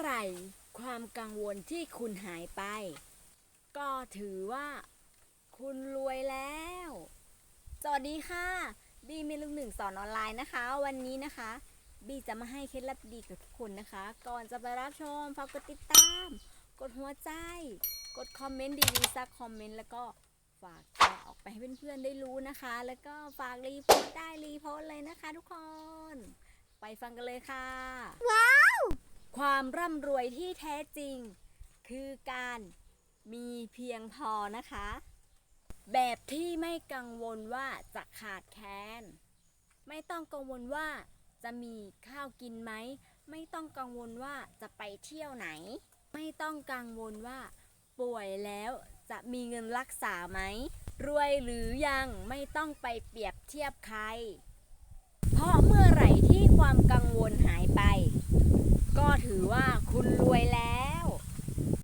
ไหร่ความกังวลที่คุณหายไป ก็ถือว่า คุณรวยแล้ว สวัสดีค่ะ บีมีลุงหนึ่งสอนออนไลน์นะคะ วันนี้นะคะ บีจะมาให้เคล็ดลับดีกับทุกคนนะคะ ก่อนจะไปรับชมฝากกดติดตาม กดหัวใจ กดคอมเมนต์ดีๆสักคอมเมนต์แล้วก็ฝากแชร์ออกไปให้เพื่อนๆได้รู้นะคะ แล้วก็ฝากรีโพสต์ได้รีโพสต์เลยนะคะ ทุกคน ไปฟังกันเลยค่ะ ว้า ความร่ำรวยที่แท้จริง คือการมีเพียงพอนะคะ แบบที่ไม่กังวลว่าจะขาดแคลนไม่ต้องกังวลว่าจะมีข้าวกินไหม ไม่ต้องกังวลว่าจะไปเที่ยวไหน ไม่ต้องกังวลว่า ป่วยแล้วจะมีเงินรักษาไหม รวยหรือยังไม่ต้องไปเปรียบเทียบใคร เพราะเมื่อ ไ